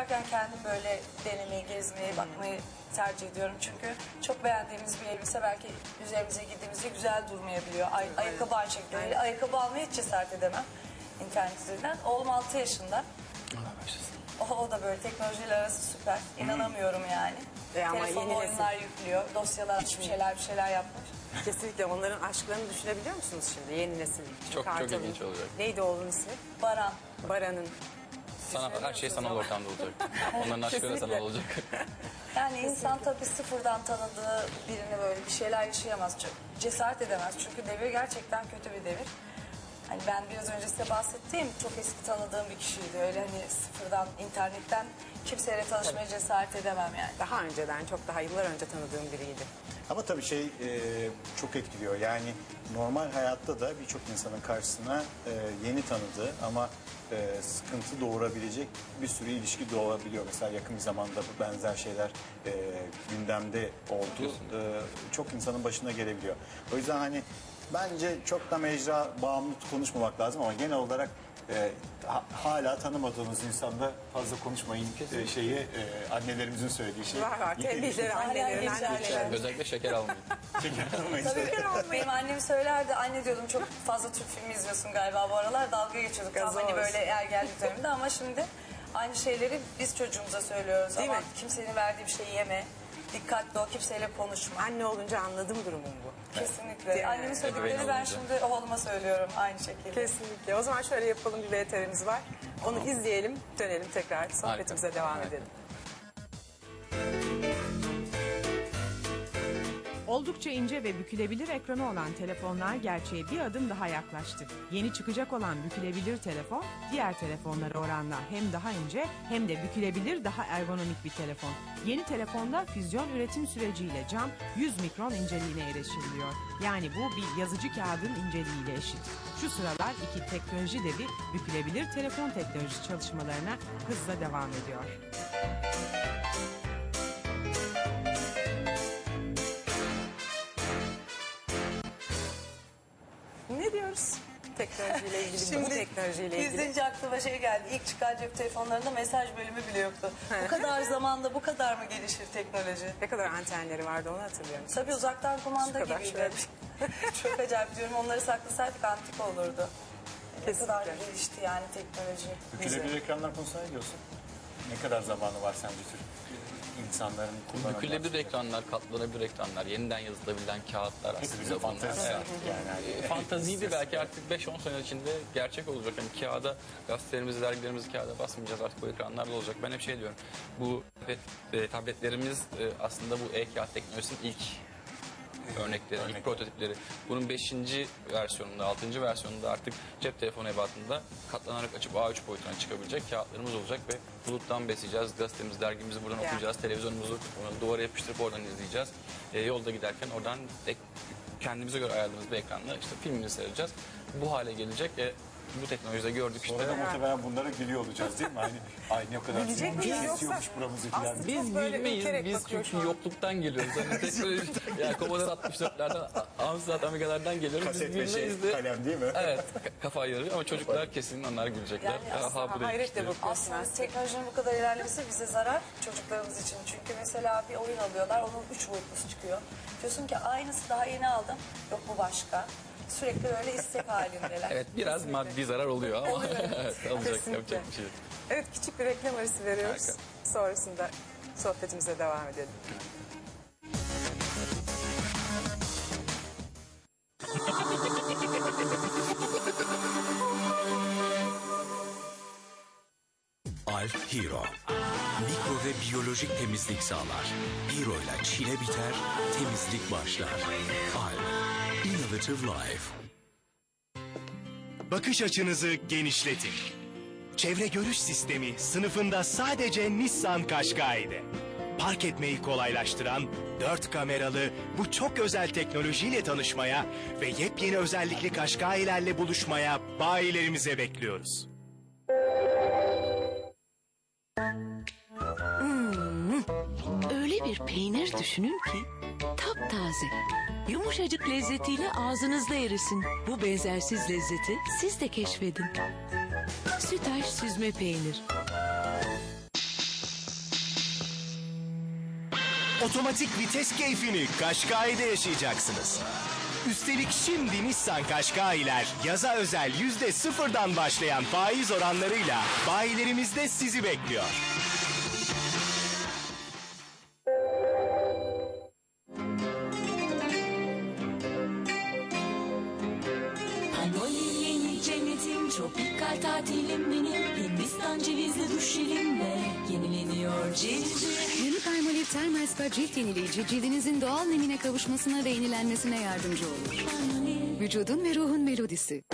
yaparken kendim böyle denemeyi, gezmeyi, bakmayı tercih ediyorum. Çünkü çok beğendiğimiz bir elbise belki üzerimize giydiğimizde güzel durmayabiliyor. Ay, ayakkabı aynı şekilde. öyle. Ayakkabı almaya hiç cesaret edemem internet üzerinden. Oğlum 6 yaşında. Allah başlasın. O, o da böyle teknolojiyle arası süper. İnanamıyorum yani. E ama Telefonu yeni nesil. oyunlar yüklüyor. Dosyalar bir şeyler bir şeyler yapmış. Kesinlikle onların aşklarını düşünebiliyor musunuz şimdi yeni nesil? Çok, çok Kartal'ın- ilginç olacak. Neydi oğlunun ismi? Baran. Baran'ın. Sanal, her şey sanal ortamda olacak. Onların aşkları da sanal olacak. Yani insan tabii sıfırdan tanıdığı birini böyle bir şeyler yaşayamaz. Çok cesaret edemez. Çünkü devir gerçekten kötü bir devir. Hani ben biraz önce size bahsettiğim çok eski tanıdığım bir kişiydi. Öyle hani sıfırdan internetten kimseyle tanışmaya cesaret edemem yani. Daha önceden, çok daha yıllar önce tanıdığım biriydi. Ama tabii şey e, çok etkiliyor. Yani normal hayatta da birçok insanın karşısına e, yeni tanıdığı ama e, sıkıntı doğurabilecek bir sürü ilişki doğabiliyor. Mesela yakın bir zamanda bu benzer şeyler e, gündemde oldu. E, çok insanın başına gelebiliyor. O yüzden hani bence çok da mecra bağımlı konuşmamak lazım ama genel olarak e, ha- hala tanımadığımız insanda fazla konuşmayın e, şeyi e, annelerimizin söylediği şey. Var var, tembihleri annelerin. Özellikle şeker almayın. Tabii benim annem söylerdi. Anne diyordum çok fazla Türk filmi izliyorsun galiba bu aralar. Dalga geçiyorduk. Tam Gazoz. hani böyle ergenlik döneminde ama şimdi aynı şeyleri biz çocuğumuza söylüyoruz. Değil ama mi? kimsenin verdiği bir şeyi yeme. Dikkatli ol, kimseyle konuşma. Anne olunca anladım durumun bu. Kesinlikle. Mi? Annemin söylediklerini ben şimdi oğluma söylüyorum aynı şekilde. Kesinlikle. O zaman şöyle yapalım bir VTR'miz var. Onu izleyelim, dönelim tekrar sohbetimize Harika. devam Harika. edelim. Oldukça ince ve bükülebilir ekranı olan telefonlar gerçeğe bir adım daha yaklaştı. Yeni çıkacak olan bükülebilir telefon, diğer telefonlara oranla hem daha ince hem de bükülebilir daha ergonomik bir telefon. Yeni telefonda füzyon üretim süreciyle cam 100 mikron inceliğine erişiliyor. Yani bu bir yazıcı kağıdın inceliğiyle eşit. Şu sıralar iki teknoloji devi bükülebilir telefon teknolojisi çalışmalarına hızla devam ediyor. Ne diyoruz teknolojiyle ilgili, bu Şimdi teknolojiyle ilgili? izleyince aklıma şey geldi. İlk çıkan cep telefonlarında mesaj bölümü bile yoktu. bu kadar zamanda bu kadar mı gelişir teknoloji? Ne kadar antenleri vardı onu hatırlıyor musun? Tabii uzaktan kumanda Şu gibiydi. şöyle. Çok acayip diyorum. Onları saklasaydık antik olurdu. Ne kadar Kesinlikle. gelişti yani teknoloji. Bükülebilir ekranlar konusuna ne diyorsun? Ne kadar zamanı var sence Türk insanların kullanımı? Bükülebilir ekranlar, katlanabilir ekranlar, yeniden yazılabilen kağıtlar aslında bunlar. fantezisi Evet. yani. Hani E, Fantaziydi belki artık 5-10 sene içinde gerçek olacak. Yani kağıda, gazetelerimizi, dergilerimizi kağıda basmayacağız artık bu ekranlarda olacak. Ben hep şey diyorum, bu e, tabletlerimiz e, aslında bu e-kağıt teknolojisinin ilk örnekleri, Örnek. ilk prototipleri. Bunun 5. versiyonunda, 6. versiyonunda artık cep telefonu ebatında katlanarak açıp A3 boyutuna çıkabilecek kağıtlarımız olacak ve buluttan besleyeceğiz. Gazetemizi, dergimizi buradan Ya. okuyacağız. Televizyonumuzu onu duvara yapıştırıp oradan izleyeceğiz. E, yolda giderken oradan ek- kendimize göre ayarladığımız bir ekranla işte filmimizi seyredeceğiz. Bu hale gelecek. E, bu teknolojide gördük işte. Sonra da muhtemelen bunlara gülüyor olacağız değil mi? Hani ay ne kadar Gülecek miyiz Biz yoksa- kesiyormuş buramızı falan. Aslında- Biz böyle ürkerek Biz bakıyor çünkü an. yokluktan geliyoruz. Hani teknoloji, yani Commodore 64'lerden, Amstrad Amiga'lardan geliyoruz. Biz Kaset ve şey, de. kalem değil mi? Evet, ka- kafa ayırıyor ama çocuklar kesin onlar gülecekler. Yani Aha, aslında bu da hayretle işte. bakıyorsun Aslında aslında. teknolojinin bu kadar ilerlemesi bize zarar çocuklarımız için. Çünkü mesela bir oyun alıyorlar, onun üç boyutlusu çıkıyor. Diyorsun ki aynısı daha yeni aldım. Yok bu başka. Sürekli böyle istek halindeler. Evet biraz maddi zarar oluyor ama evet, alacak Kesinlikle. yapacak bir şey. Evet küçük bir reklam arası veriyoruz. Harika. Sonrasında sohbetimize devam edelim. Alf Hero. Mikro ve biyolojik temizlik sağlar. Hero ile çile biter, temizlik başlar. Alf. Innovative Life. Bakış açınızı genişletin. Çevre görüş sistemi sınıfında sadece Nissan Qashqai'de. Park etmeyi kolaylaştıran dört kameralı bu çok özel teknolojiyle tanışmaya ve yepyeni özellikli Qashqai'lerle buluşmaya bayilerimize bekliyoruz. Öyle bir peynir düşünün ki taptaze. Yumuşacık lezzetiyle ağzınızda erisin. Bu benzersiz lezzeti siz de keşfedin. Sütaş süzme peynir. Otomatik vites keyfini Kaşkai'de yaşayacaksınız. Üstelik şimdi Nissan Kaşkai'ler yaza özel yüzde sıfırdan başlayan faiz oranlarıyla bayilerimizde sizi bekliyor. Spa cilt yenileyici cildinizin doğal nemine kavuşmasına ve yenilenmesine yardımcı olur. Vücudun ve ruhun melodisi.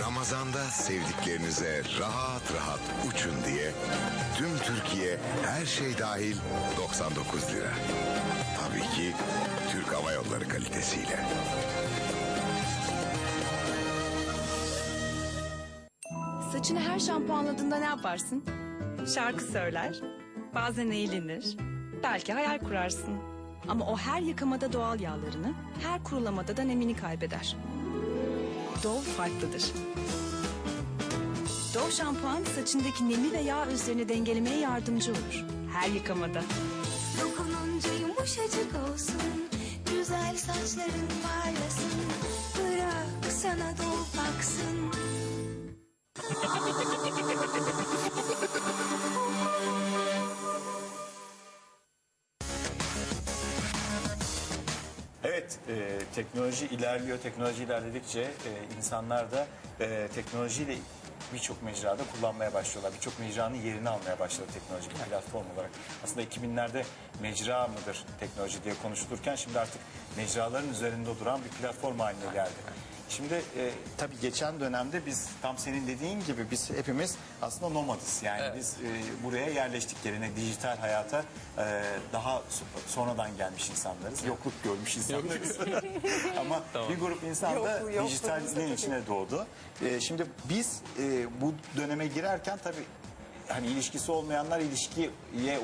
Ramazanda sevdiklerinize rahat rahat uçun diye tüm Türkiye her şey dahil 99 lira. Tabii ki Türk Hava Yolları kalitesiyle. Saçını her şampuanladığında ne yaparsın? Şarkı söyler, bazen eğlenir, belki hayal kurarsın. Ama o her yıkamada doğal yağlarını, her kurulamada da nemini kaybeder. Dove farklıdır. Dove şampuan saçındaki nemi ve yağ özlerini dengelemeye yardımcı olur. Her yıkamada. Dokununca yumuşacık olsun Güzel saçların parlasın Bırak sana dol baksın Evet, e, teknoloji ilerliyor. Teknoloji ilerledikçe e, insanlar da e, teknolojiyle birçok mecrada kullanmaya başlıyorlar. Birçok mecranın yerini almaya başladı teknoloji platform olarak. Aslında 2000'lerde mecra mıdır teknoloji diye konuşulurken şimdi artık mecraların üzerinde duran bir platform haline geldi. Şimdi e, tabii geçen dönemde biz tam senin dediğin gibi biz hepimiz aslında nomadız. Yani biz e, buraya yerleştik yerine dijital hayata e, daha so- sonradan gelmiş insanlarız. Yokluk görmüş insanlarız. Ama bir grup insan da Yokluğu- dijitalin tabii. içine doğdu. E, şimdi biz e, bu döneme girerken tabii hani ilişkisi olmayanlar ilişkiye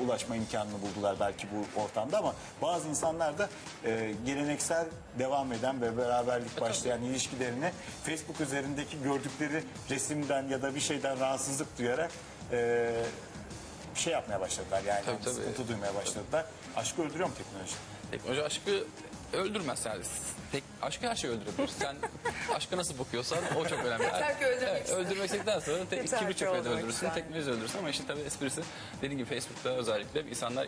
ulaşma imkanını buldular belki bu ortamda ama bazı insanlar da e, geleneksel devam eden ve beraberlik başlayan ilişkilerini Facebook üzerindeki gördükleri resimden ya da bir şeyden rahatsızlık duyarak e, şey yapmaya başladılar yani Tabii, tabii. sıkıntı duymaya başladılar. Aşkı öldürüyor mu teknoloji? Teknoloji aşkı öldürmez yani. Tek, aşkı her şey öldürebilir. Sen aşka nasıl bakıyorsan o çok önemli. Yeter ki öldürmek Evet, öldürmek istedikten sonra te, Yeter kimi ki çok öyle öldürmek öldürürsün, yani. teknoloji öldürürsün ama işin tabii esprisi dediğim gibi Facebook'ta özellikle insanlar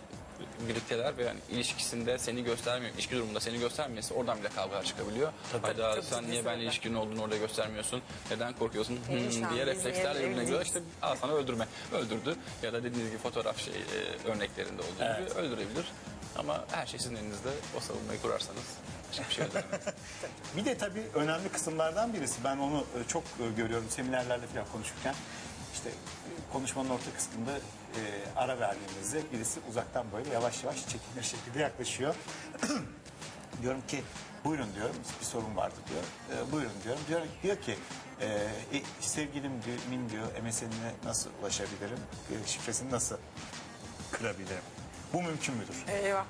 birlikteler ve yani ilişkisinde seni göstermiyor, ilişki durumunda seni göstermiyorsa oradan bile kavga çıkabiliyor. Hayda Çok sen niye benimle ilişkinin olduğunu orada göstermiyorsun, neden korkuyorsun hmm, diye reflekslerle birbirine evli İşte al sana öldürme, öldürdü ya da dediğiniz gibi fotoğraf şey e, örneklerinde olduğu Evet. gibi öldürebilir. Ama her şey sizin elinizde. O savunmayı kurarsanız hiçbir şey öldüremez. Bir de tabii önemli kısımlardan birisi. Ben onu e, çok e, görüyorum seminerlerde falan konuşurken. İşte e, konuşmanın orta kısmında e, ara verdiğimizde birisi uzaktan böyle yavaş yavaş çekinir şekilde yaklaşıyor. diyorum ki buyurun diyorum bir sorun vardı diyor. E, buyurun diyorum. Diyor, diyor ki e, e, sevgilim diyor, min diyor MSN'ine nasıl ulaşabilirim? E, şifresini nasıl kırabilirim? Bu mümkün müdür? Eyvah.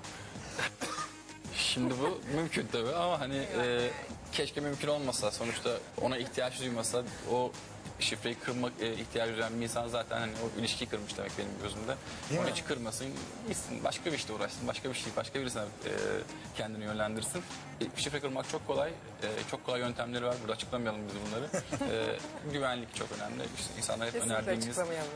Şimdi bu mümkün tabii ama hani e, keşke mümkün olmasa. Sonuçta ona ihtiyaç duymasa o şifreyi kırmak e, ihtiyacı duyan bir insan zaten hani o ilişkiyi kırmış demek benim gözümde. Değil Onu mi? hiç kırmasın, gitsin başka bir işte uğraşsın, başka bir şey, başka birisine e, kendini yönlendirsin. E, şifre kırmak çok kolay, e, çok kolay yöntemleri var. Burada açıklamayalım biz bunları. E, güvenlik çok önemli. İşte insanlara hep Kesinlikle önerdiğimiz açıklamayalım.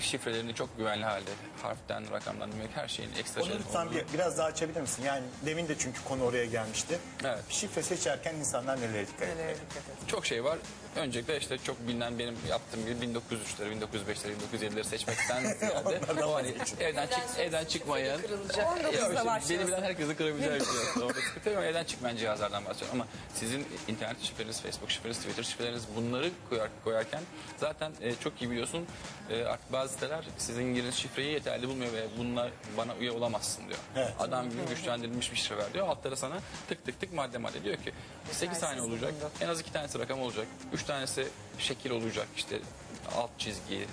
e, şifrelerini çok güvenli halde, harften, rakamdan demek her şeyin ekstra Onu lütfen bir, biraz daha açabilir misin? Yani demin de çünkü konu oraya gelmişti. Evet. Şifre seçerken insanlar nelere dikkat Nelere dikkat et. Çok şey var. Öncelikle işte çok bilinen benim yaptığım gibi 1903'leri, 1905'leri, 1907'leri seçmekten ziyade o hani evden çık evden çıkmayan Kırılacak. Ya işte 19'da başlıyorsun. beni bilen herkesi kırabileceği bir şey aslında. Orada sıkıntı yok ama evden çıkmayan cihazlardan bahsediyorum. Ama sizin internet şifreniz, Facebook şifreniz, Twitter şifreleriniz bunları koyar, koyarken zaten e, çok iyi biliyorsun e, artık bazı siteler sizin girdiğiniz şifreyi yeterli bulmuyor ve bununla bana üye olamazsın diyor. Evet. Adam gibi güçlendirilmiş bir şifre ver diyor. Altlara sana tık tık tık madde madde diyor ki 8 tane olacak. En az 2 tanesi rakam olacak. 3 tanesi şekil olacak. işte alt çizgi,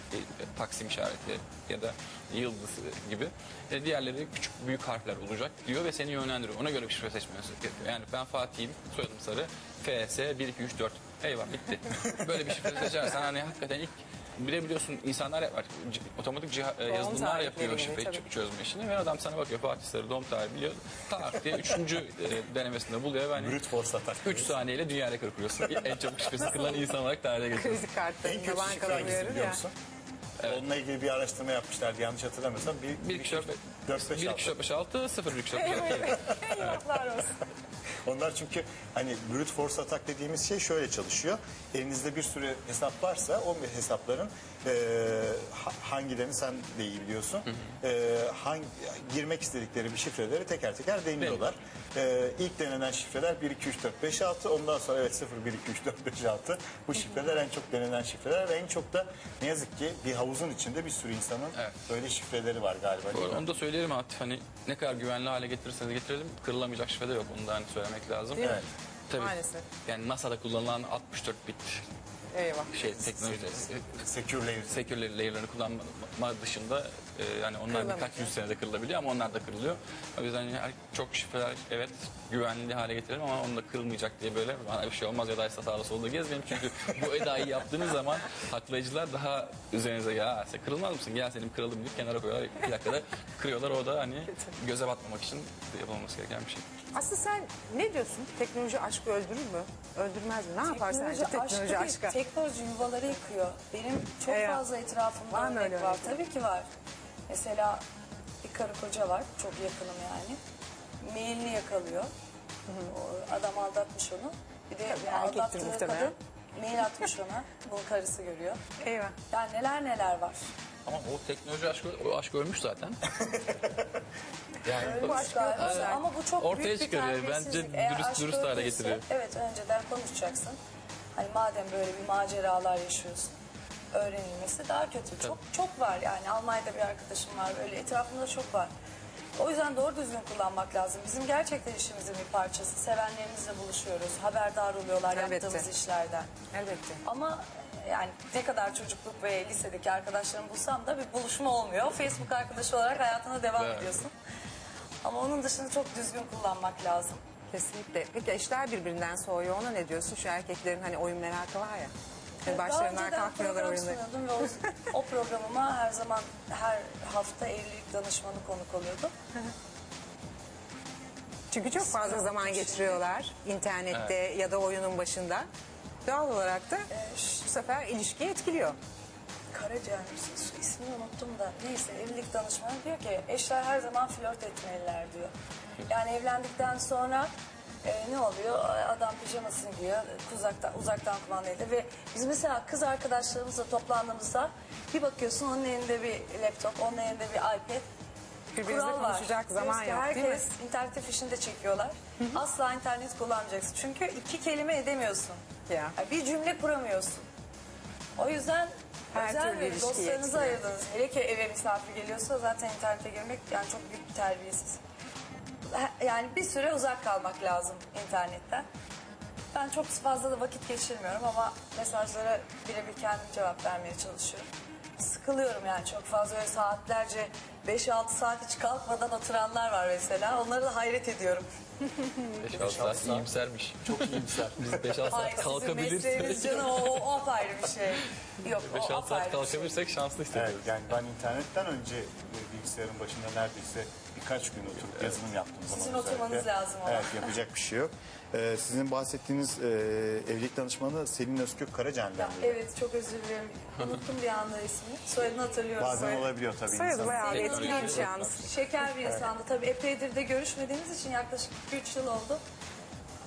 taksim işareti ya da yıldız gibi. E, diğerleri küçük büyük harfler olacak diyor ve seni yönlendiriyor. Ona göre bir şifre seçmeniz gerekiyor. Yani ben Fatih'im, soyadım Sarı, FS 1 2 3 4 Eyvah bitti. Böyle bir şifre seçersen hani hakikaten ilk bilebiliyorsun insanlar var. C- otomatik ciha- e, yazılımlar tarihleri yapıyor gibi, şifreyi tabii. ç- çözme işini ve adam sana bakıyor Fatih Sarı doğum tarihi biliyor. Tak diye üçüncü e, denemesinde buluyor ve hani Brute force atak. 3 saniyeyle dünya rekoru kuruyorsun. en çabuk şifresi kırılan insan olarak tarihe geçiyorsun. Kredi En kartlarında kötü şifre bankadan hangisi uyarır biliyor ya. musun? Onunla ilgili bir araştırma yapmışlardı yanlış hatırlamıyorsam. 1 1 2 4 4 5 1 2 4 5 6 0 1 2 4 5 6. Eyvahlar olsun. Onlar çünkü hani brute force atak dediğimiz şey şöyle çalışıyor. Elinizde bir sürü hesap varsa o hesapların e, ha- hangilerini sen de iyi biliyorsun. E, hangi, girmek istedikleri bir şifreleri teker teker deniyorlar. E, ilk denenen şifreler 1 2 3 4 5 6 ondan sonra evet 0 1 2 3 4 5 6. Bu şifreler en çok denenen şifreler ve en çok da ne yazık ki bir havuzun içinde bir sürü insanın Evet. böyle şifreleri var galiba. Bu değil arada mi? onu da söyleyelim Atif hani ne kadar güvenli hale getirirseniz getirelim kırılamayacak şifre de yok onu da hani söylemek lazım. Değil mi? Evet. Tabii. Maalesef. Yani NASA'da kullanılan 64 bit Eyvah. şey teknoloji Secure layer. secure layer'larını kullanma dışında e, yani onlar birkaç yüz senede kırılabiliyor ama onlar da kırılıyor. O yüzden yani çok şifreler evet güvenli hale getirelim ama onun da kırılmayacak diye böyle bana bir şey olmaz ya da işte sağda solda gezmeyelim. Çünkü bu edayı yaptığınız zaman haklayıcılar daha üzerinize ya sen kırılmaz mısın gel senin kırıldım deyip kenara koyuyorlar. Bir dakikada kırıyorlar o da hani göze batmamak için yapılması gereken bir şey. Aslında sen ne diyorsun? Teknoloji aşkı öldürür mü? Öldürmez mi? Ne yapar sence teknoloji aşkı? Teknoloji yuvaları yıkıyor. Benim çok Eyvah. fazla etrafımda Var mı örnek öyle var. Tabii ki var. Mesela bir karı koca var. Çok yakınım yani. Mailini yakalıyor. O adam aldatmış onu. Bir de Tabii, erkektir aldattığı muhtemelen. kadın mail atmış ona. Bunu karısı görüyor. Eyvah. Yani neler neler var. Ama o teknoloji aşkı, o aşk ölmüş zaten. yani Ölmüş aşkı galiba. zaten. Ama bu çok Ortaya büyük bir çıkarıyor. Bence terbiyesizlik. Eğer dürüst- aşk dürüst hale getiriyor. Evet önceden konuşacaksın. Hani madem böyle bir maceralar yaşıyorsun öğrenilmesi daha kötü. Çok çok var yani Almanya'da bir arkadaşım var böyle etrafımda çok var. O yüzden doğru düzgün kullanmak lazım. Bizim gerçekten işimizin bir parçası. Sevenlerimizle buluşuyoruz. Haberdar oluyorlar Elbette. yaptığımız işlerden. Elbette. Ama yani ne kadar çocukluk ve lisedeki arkadaşlarımı bulsam da bir buluşma olmuyor. Facebook arkadaşı olarak hayatına devam Evet. ediyorsun. Ama onun dışında çok düzgün kullanmak lazım. Kesinlikle. Peki eşler birbirinden soğuyor. Ona ne diyorsun? Şu erkeklerin hani oyun merakı var ya. Daha başlarından önceden kalkmıyorlar program oyunları. sunuyordum ve o, o programıma her zaman her hafta evlilik danışmanı konuk oluyordu. Çünkü çok fazla zaman geçiriyorlar internette ya da oyunun başında. Doğal olarak da bu sefer ilişkiyi etkiliyor. Karacağız ismini unuttum da neyse evlilik danışmanı diyor ki eşler her zaman flört etmeliler diyor. Yani evlendikten sonra e, ne oluyor? Adam pijamasını giyiyor uzaktan, uzaktan kumandayla ve biz mesela kız arkadaşlarımızla toplandığımızda bir bakıyorsun onun elinde bir laptop, onun elinde bir iPad. Birbirinizle Kural var. konuşacak zaman Diyoruz ki yok, herkes değil mi? internette fişini de çekiyorlar. Asla internet kullanmayacaksın. Çünkü iki kelime edemiyorsun. Ya. Yani bir cümle kuramıyorsun. O yüzden Her özel türlü bir ilişkiyi dostlarınızı ayırdınız. Hele ki eve misafir geliyorsa zaten internete girmek yani çok büyük bir terbiyesiz. Yani bir süre uzak kalmak lazım internetten. Ben çok fazla da vakit geçirmiyorum ama mesajlara birebir kendim cevap vermeye çalışıyorum. Sıkılıyorum yani çok fazla öyle saatlerce 5-6 saat hiç kalkmadan oturanlar var mesela. Onları da hayret ediyorum. 5-6 saat iyimsermiş. Çok iyimser. Biz 5-6 Hayır saat sizin mesleğiniz kalkabilirsek. canım o, o, apayrı bir şey. Yok o 5-6 apayrı saat bir şey. kalkabilirsek şanslı hissediyoruz. Evet, yani ben internetten önce e, bilgisayarın başında neredeyse birkaç gün oturup yazılım yaptım. zaman Sizin özellikle. oturmanız lazım ama. Evet yapacak bir şey yok. Ee, sizin bahsettiğiniz e, evlilik danışmanı Selin Özkök Karacan'dan. Evet çok özür dilerim. Unuttum bir anda ismini. Soyadını hatırlıyorum. Bazen Soyadı- olabiliyor tabii. Soyadı insan. bayağı bir etkiliymiş Özkök. yalnız. Şeker bir insandı. Tabii epeydir de görüşmediğimiz için yaklaşık 3 yıl oldu.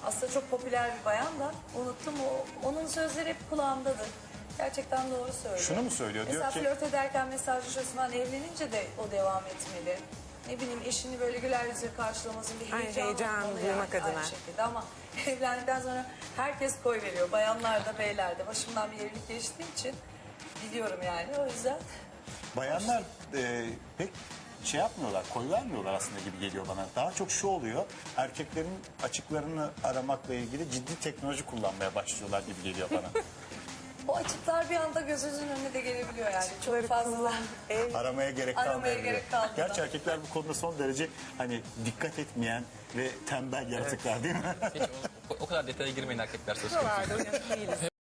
Aslında çok popüler bir bayan da unuttum. O, onun sözleri hep kulağımdadır. Gerçekten doğru söylüyor. Şunu mu söylüyor? Diyor Mesela ki flört ederken mesajlaşıyorsun. Ben evlenince de o devam etmeli. Ne bileyim eşini böyle güler yüzle karşılamasın bir Ay, heyecan, heyecan olmalı duymak yani, adına. Aynı şekilde ama evlendikten sonra herkes koy veriyor. Bayanlar da beyler de. Başımdan bir evlilik geçtiği için biliyorum yani. O yüzden bayanlar e, pek şey yapmıyorlar, koy vermiyorlar aslında gibi geliyor bana. Daha çok şu oluyor, erkeklerin açıklarını aramakla ilgili ciddi teknoloji kullanmaya başlıyorlar gibi geliyor bana. o açıklar bir anda gözünüzün önüne de gelebiliyor yani. Çok fazla. Aramaya gerek Aramaya gerek kalmadan. Gerçi erkekler bu konuda son derece hani dikkat etmeyen ve tembel yaratıklar değil mi? Hiç o, o kadar detaya girmeyin erkekler söz konusu. Buralarda uyanık değiliz.